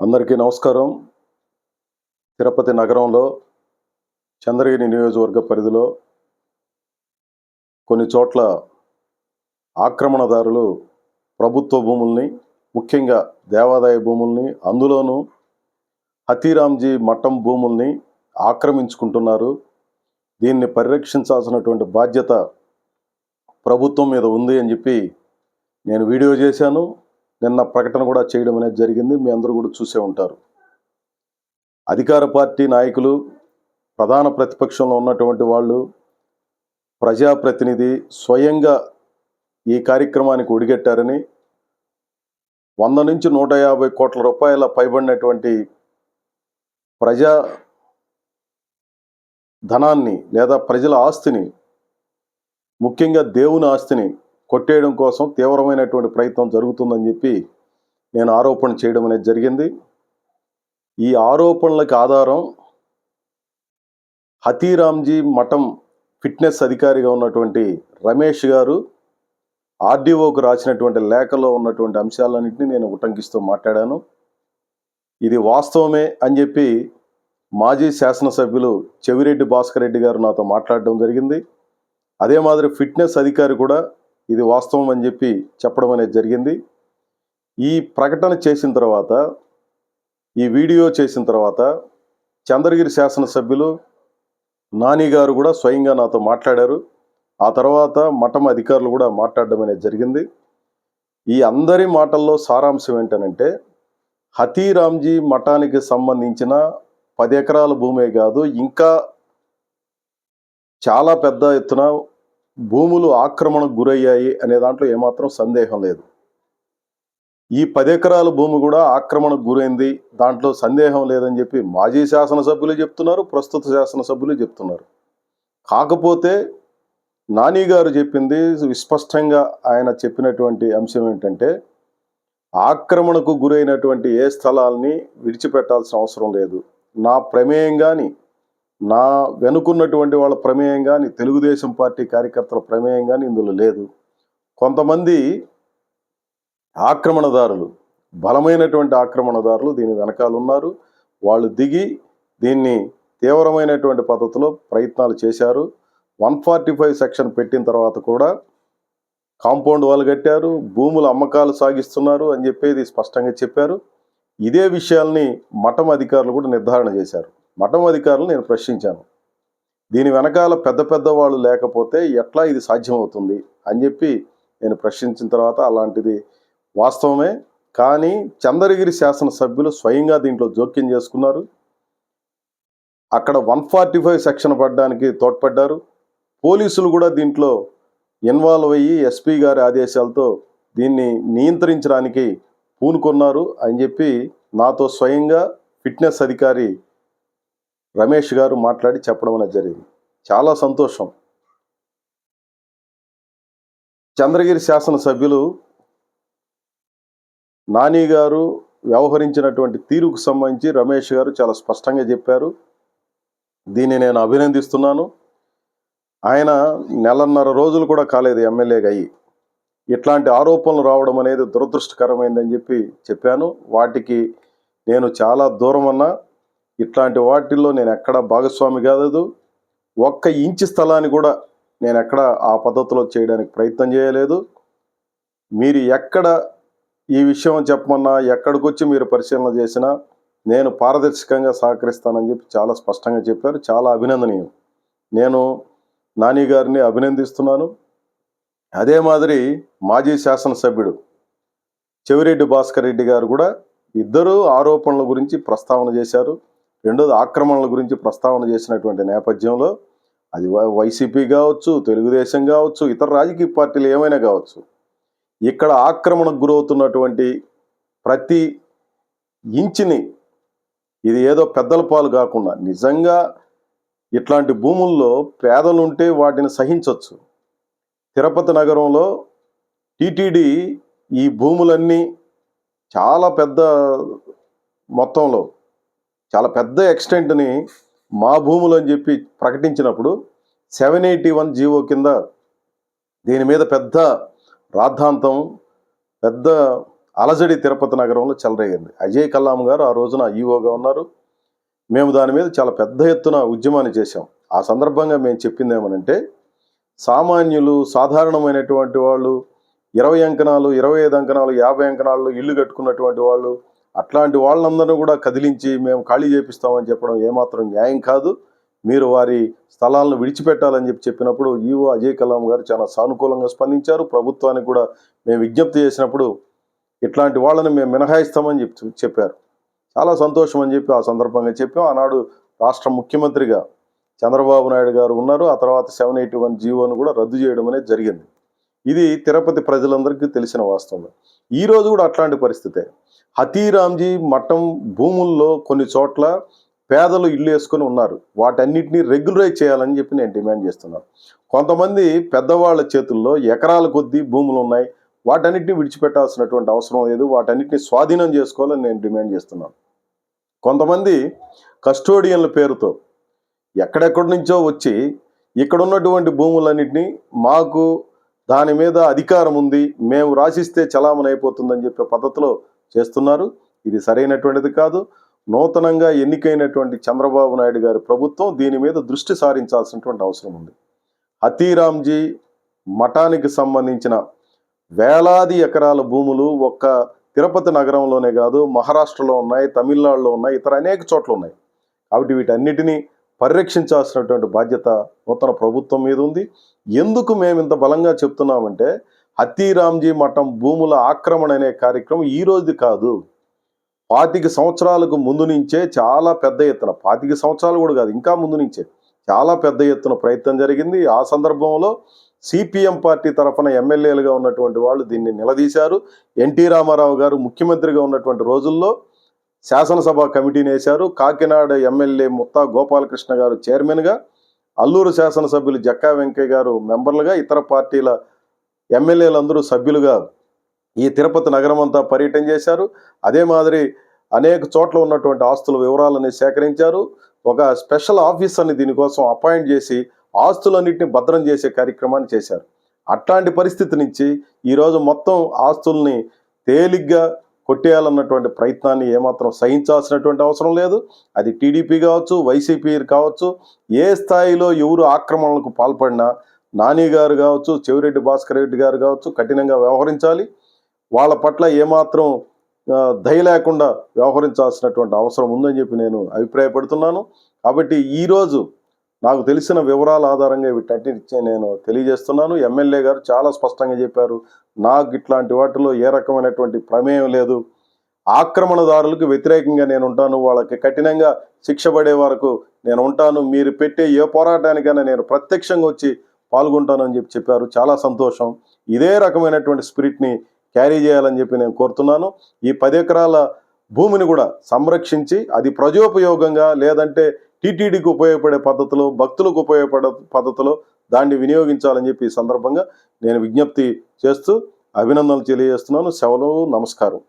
అందరికీ నమస్కారం. తిరుపతి నగరంలో చంద్రగిరి నియోజకవర్గ పరిధిలో కొన్ని చోట్ల ఆక్రమణదారులు ప్రభుత్వ భూముల్ని ముఖ్యంగా దేవాదాయ భూముల్ని అందులోనూ హతీరాంజీ మఠం భూముల్ని ఆక్రమించుకుంటున్నారు. దీన్ని పరిరక్షించాల్సినటువంటి బాధ్యత ప్రభుత్వం మీద ఉంది అని చెప్పి నేను వీడియో చేశాను. నిన్న ప్రకటన కూడా చేయడం అనేది జరిగింది. మీ అందరూ కూడా చూసే ఉంటారు. అధికార పార్టీ నాయకులు ప్రధాన ప్రతిపక్షంలో ఉన్నటువంటి వాళ్ళు ప్రజాప్రతినిధి స్వయంగా ఈ కార్యక్రమానికి ఒడిగట్టారని వంద నుంచి నూట యాభై కోట్ల రూపాయల పైబడినటువంటి ప్రజా ధనాన్ని లేదా ప్రజల ఆస్తిని ముఖ్యంగా దేవుని ఆస్తిని కొట్టేయడం కోసం తీవ్రమైనటువంటి ప్రయత్నం జరుగుతుందని చెప్పి నేను ఆరోపణ చేయడం అనేది జరిగింది. ఈ ఆరోపణలకు ఆధారం హతీరామ్జీ మఠం ఫిట్నెస్ అధికారిగా ఉన్నటువంటి రమేష్ గారు ఆర్డీఓకు రాసినటువంటి లేఖలో ఉన్నటువంటి అంశాలన్నింటినీ నేను ఉటంకిస్తూ మాట్లాడాను. ఇది వాస్తవమే అని చెప్పి మాజీ శాసనసభ్యులు చెవిరెడ్డి భాస్కర్ రెడ్డి గారు నాతో మాట్లాడడం జరిగింది. అదే మాదిరి ఫిట్నెస్ అధికారి కూడా ఇది వాస్తవం అని చెప్పి చెప్పడం అనేది జరిగింది. ఈ ప్రకటన చేసిన తర్వాత ఈ వీడియో చేసిన తర్వాత చంద్రగిరి శాసనసభ్యులు నాని గారు కూడా స్వయంగా నాతో మాట్లాడారు. ఆ తర్వాత మఠం అధికారులు కూడా మాట్లాడడం అనేది జరిగింది. ఈ అందరి మాటల్లో సారాంశం ఏంటనంటే హతీరామ్జీ మఠానికి సంబంధించిన పది ఎకరాల భూమే కాదు ఇంకా చాలా పెద్ద ఎత్తున భూములు ఆక్రమణకు గురయ్యాయి అనే దాంట్లో ఏమాత్రం సందేహం లేదు. ఈ పది ఎకరాల భూమి కూడా ఆక్రమణకు గురైంది. దాంట్లో సందేహం లేదని చెప్పి మాజీ శాసనసభ్యులు చెప్తున్నారు ప్రస్తుత శాసనసభ్యులు చెప్తున్నారు. కాకపోతే నాని గారు చెప్పింది విస్పష్టంగా ఆయన చెప్పినటువంటి అంశం ఏంటంటే ఆక్రమణకు గురైనటువంటి ఏ స్థలాల్ని విడిచిపెట్టాల్సిన అవసరం లేదు. నా ప్రమేయం కానీ నా వెనుకున్నటువంటి వాళ్ళ ప్రమేయం కానీ తెలుగుదేశం పార్టీ కార్యకర్తల ప్రమేయం కానీ ఇందులో లేదు. కొంతమంది ఆక్రమణదారులు బలమైనటువంటి ఆక్రమణదారులు దీని వెనకాల ఉన్నారు. వాళ్ళు దిగి దీన్ని తీవ్రమైనటువంటి పద్ధతిలో ప్రయత్నాలు చేశారు. వన్ ఫార్టీ ఫైవ్ సెక్షన్ పెట్టిన తర్వాత కూడా కాంపౌండ్ వాళ్ళు కట్టారు భూముల అమ్మకాలు సాగిస్తున్నారు అని చెప్పేది స్పష్టంగా చెప్పారు. ఇదే విషయాల్ని మఠం అధికారులు కూడా నిర్ధారణ చేశారు. మఠం అధికారులు నేను ప్రశ్నించాను. దీని వెనకాల పెద్ద పెద్ద వాళ్ళు లేకపోతే ఎట్లా ఇది సాధ్యమవుతుంది అని చెప్పి నేను ప్రశ్నించిన తర్వాత అలాంటిది వాస్తవమే. కానీ చంద్రగిరి శాసనసభ్యులు స్వయంగా దీంట్లో జోక్యం చేసుకున్నారు. అక్కడ వన్ ఫార్టీ ఫైవ్ సెక్షన్ పడడానికి తోడ్పడ్డారు. పోలీసులు కూడా దీంట్లో ఇన్వాల్వ్ అయ్యి ఎస్పీ గారి ఆదేశాలతో దీన్ని నియంత్రించడానికి పూనుకున్నారు అని చెప్పి నాతో స్వయంగా ఫిట్నెస్ అధికారి రమేష్ గారు మాట్లాడి చెప్పడం అనేది జరిగింది. చాలా సంతోషం. చంద్రగిరి శాసనసభ్యులు నాని గారు వ్యవహరించినటువంటి తీరుకు సంబంధించి రమేష్ గారు చాలా స్పష్టంగా చెప్పారు. దీన్ని నేను అభినందిస్తున్నాను. ఆయన నెలన్నర రోజులు కూడా కాలేదు ఎమ్మెల్యేగా అయ్యి. ఇట్లాంటి ఆరోపణలు రావడం అనేది దురదృష్టకరమైందని చెప్పి చెప్పాను. వాటికి నేను చాలా దూరం అన్నా ఇట్లాంటి వాటిల్లో నేను ఎక్కడ భాగస్వామి కాదు ఒక్క ఇంచు స్థలాన్ని కూడా నేను ఎక్కడ ఆ పద్ధతిలో చేయడానికి ప్రయత్నం చేయలేదు. మీరు ఎక్కడ ఈ విషయం చెప్పమన్నా ఎక్కడికి వచ్చి మీరు పరిశీలన చేసినా నేను పారదర్శకంగా సహకరిస్తానని చెప్పి చాలా స్పష్టంగా చెప్పారు. చాలా అభినందనీయం. నేను నాని గారిని అభినందిస్తున్నాను. అదే మాదిరి మాజీ శాసనసభ్యుడు చెవిరెడ్డి భాస్కర్ రెడ్డి గారు కూడా ఇద్దరు ఆరోపణల గురించి ప్రస్తావన చేశారు. రెండోది ఆక్రమణల గురించి ప్రస్తావన చేసినటువంటి నేపథ్యంలో అది వైసీపీ కావచ్చు తెలుగుదేశం కావచ్చు ఇతర రాజకీయ పార్టీలు ఏమైనా కావచ్చు ఇక్కడ ఆక్రమణకు గురవుతున్నటువంటి ప్రతి ఇంచిని ఇది ఏదో పెద్దల పాలు కాకుండా నిజంగా ఇట్లాంటి భూముల్లో పేదలు ఉంటే వాటిని సహించవచ్చు తిరుపతి నగరంలో టీటీడీ ఈ భూములన్నీ చాలా పెద్ద మొత్తంలో చాలా పెద్ద ఎక్స్టెంట్ని మా భూములు అని చెప్పి ప్రకటించినప్పుడు సెవెన్ ఎయిటీ వన్ జీవో కింద దీని మీద పెద్ద రాద్ధాంతం పెద్ద అలజడి తిరుపతి నగరంలో చెలరేగింది. అజయ్ కల్లాం గారు ఆ రోజున ఈఓగా ఉన్నారు. మేము దాని మీద చాలా పెద్ద ఎత్తున ఉద్యమాన్ని చేశాం. ఆ సందర్భంగా మేము చెప్పింది ఏమనంటే సామాన్యులు సాధారణమైనటువంటి వాళ్ళు ఇరవై అంకణాలు ఇరవై ఐదు అంకణాలు యాభై అంకణాలు ఇల్లు కట్టుకున్నటువంటి వాళ్ళు అట్లాంటి వాళ్ళందరినీ కూడా కదిలించి మేము ఖాళీ చేపిస్తామని చెప్పడం ఏమాత్రం న్యాయం కాదు. మీరు వారి స్థలాలను విడిచిపెట్టాలని చెప్పి చెప్పినప్పుడు ఈవో అజయ్ కలాం గారు చాలా సానుకూలంగా స్పందించారు. ప్రభుత్వానికి కూడా మేము విజ్ఞప్తి చేసినప్పుడు ఇట్లాంటి వాళ్ళని మేము మినహాయిస్తామని చెప్పి చెప్పారు. చాలా సంతోషం అని చెప్పి ఆ సందర్భంగా చెప్పాం. ఆనాడు రాష్ట్ర ముఖ్యమంత్రిగా చంద్రబాబు నాయుడు గారు ఉన్నారు. ఆ తర్వాత సెవెన్ ఎయిటీ వన్ జీవోను కూడా రద్దు చేయడం అనేది జరిగింది. ఇది తిరుపతి ప్రజలందరికీ తెలిసిన వాస్తవం ఈ రోజు కూడా అట్లాంటి పరిస్థితే. హతీరాంజీ మఠం భూముల్లో కొన్ని చోట్ల పేదలు ఇల్లు వేసుకొని ఉన్నారు. వాటన్నిటిని రెగ్యులరైజ్ చేయాలని చెప్పి నేను డిమాండ్ చేస్తున్నాను. కొంతమంది పెద్దవాళ్ళ చేతుల్లో ఎకరాల కొద్దీ భూములు ఉన్నాయి. వాటన్నిటిని విడిచిపెట్టాల్సినటువంటి అవసరం లేదు. వాటన్నిటిని స్వాధీనం చేసుకోవాలని నేను డిమాండ్ చేస్తున్నాను. కొంతమంది కస్టోడియన్ల పేరుతో ఎక్కడెక్కడి నుంచో వచ్చి ఇక్కడ ఉన్నటువంటి భూములన్నింటినీ మాకు దాని మీద అధికారం ఉంది. మేము రాసిస్తే చలామణి అయిపోతుందని చెప్పే పద్ధతిలో చేస్తున్నారు. ఇది సరైనటువంటిది కాదు. నూతనంగా ఎన్నికైనటువంటి చంద్రబాబు నాయుడు గారి ప్రభుత్వం దీని మీద దృష్టి సారించాల్సినటువంటి అవసరం ఉంది. హతీరాంజీ మఠానికి సంబంధించిన వేలాది ఎకరాల భూములు ఒక్క తిరుపతి నగరంలోనే కాదు మహారాష్ట్రలో ఉన్నాయి తమిళనాడులో ఉన్నాయి ఇతర అనేక చోట్ల ఉన్నాయి. కాబట్టి వీటన్నిటినీ పరిరక్షించాల్సినటువంటి బాధ్యత నూతన ప్రభుత్వం మీద ఉంది. ఎందుకు మేము ఇంత బలంగా చెప్తున్నామంటే హతీరాంజీ మఠం భూముల ఆక్రమణ అనే కార్యక్రమం ఈ కాదు. పాతిక సంవత్సరాలకు ముందు నుంచే చాలా పెద్ద ఎత్తున పాతిక సంవత్సరాలు కూడా కాదు ఇంకా ముందు నుంచే చాలా పెద్ద ఎత్తున ప్రయత్నం జరిగింది. ఆ సందర్భంలో సిపిఎం పార్టీ తరఫున ఎమ్మెల్యేలుగా ఉన్నటువంటి వాళ్ళు దీన్ని నిలదీశారు. ఎన్టీ రామారావు గారు ముఖ్యమంత్రిగా ఉన్నటువంటి రోజుల్లో శాసనసభ కమిటీని వేశారు. కాకినాడ ఎమ్మెల్యే ముత్తా గోపాలకృష్ణ గారు చైర్మన్గా అల్లూరు శాసనసభ్యులు జక్కా వెంకయ్య గారు మెంబర్లుగా ఇతర పార్టీల ఎమ్మెల్యేలందరూ సభ్యులుగా ఈ తిరుపతి నగరం అంతా పర్యటన చేశారు. అదే మాదిరి అనేక చోట్ల ఉన్నటువంటి ఆస్తుల వివరాలని సేకరించారు. ఒక స్పెషల్ ఆఫీసర్ని దీనికోసం అపాయింట్ చేసి ఆస్తులన్నింటినీ భద్రం చేసే కార్యక్రమాన్ని చేశారు. అట్లాంటి పరిస్థితి నుంచి ఈరోజు మొత్తం ఆస్తుల్ని తేలిగ్గా కొట్టేయాలన్నటువంటి ప్రయత్నాన్ని ఏమాత్రం సహించాల్సినటువంటి అవసరం లేదు. అది టీడీపీ కావచ్చు వైసీపీ కావచ్చు ఏ స్థాయిలో ఎవరు ఆక్రమణలకు పాల్పడినా నాని గారు కావచ్చు చెవిరెడ్డి భాస్కర్ రెడ్డి గారు కావచ్చు కఠినంగా వ్యవహరించాలి. వాళ్ళ పట్ల ఏమాత్రం దయ లేకుండా వ్యవహరించాల్సినటువంటి అవసరం ఉందని చెప్పి నేను అభిప్రాయపడుతున్నాను. కాబట్టి ఈరోజు నాకు తెలిసిన వివరాల ఆధారంగా వీటన్నిటి నేను తెలియజేస్తున్నాను. ఎమ్మెల్యే గారు చాలా స్పష్టంగా చెప్పారు. నాకు ఇట్లాంటి వాటిలో ఏ రకమైనటువంటి ప్రమేయం లేదు. ఆక్రమణదారులకు వ్యతిరేకంగా నేను ఉంటాను. వాళ్ళకి కఠినంగా శిక్ష పడే వరకు నేను ఉంటాను. మీరు పెట్టే ఏ పోరాటానికైనా నేను ప్రత్యక్షంగా వచ్చి పాల్గొంటానని చెప్పి చెప్పారు. చాలా సంతోషం. ఇదే రకమైనటువంటి స్పిరిట్ని క్యారీ చేయాలని చెప్పి నేను కోరుతున్నాను. ఈ పది ఎకరాల భూమిని కూడా సంరక్షించి అది ప్రజోపయోగంగా లేదంటే టీటీడీకి ఉపయోగపడే పద్ధతిలో భక్తులకు ఉపయోగపడే పద్ధతిలో దాన్ని వినియోగించాలని చెప్పి ఈ సందర్భంగా నేను విజ్ఞప్తి చేస్తూ అభినందనలు తెలియజేస్తున్నాను. సెవలు నమస్కారం.